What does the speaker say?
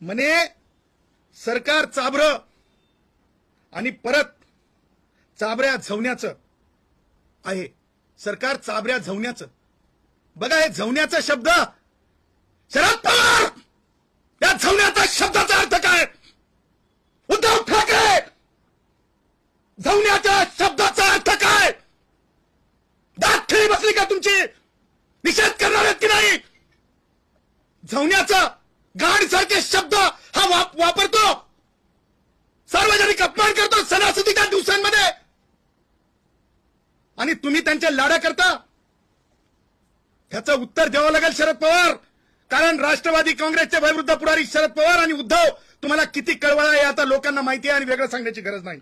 म्हणे सरकार चाबर आणि परत चाबऱ्या झवण्याचं आहे. सरकार चाबऱ्या झवण्याचं. बघा हे झवण्याचा शब्द शरद पवार! या झवण्याचा शब्दाचा अर्थ काय? उद्धव ठाकरे! झवण्याच्या शब्दाचा अर्थ काय? दात खेळी बसली का तुमची? निषेध करणार आहेत की नाही? झवण्याचा गाड सारखे शब्द हा वाप- वापरतो. सार्वजनिक अपमान करतो सणासुदीच्या दिवसांमध्ये. आणि तुम्ही त्यांच्या लाडा करता. ह्याचं उत्तर द्यावं लागेल शरद पवार. कारण राष्ट्रवादी काँग्रेसचे वयवृद्ध पुढारी शरद पवार आणि उद्धव तुम्हाला किती कळवळा आहे आता लोकांना माहिती आहे आणि वेगळं सांगण्याची गरज नाही.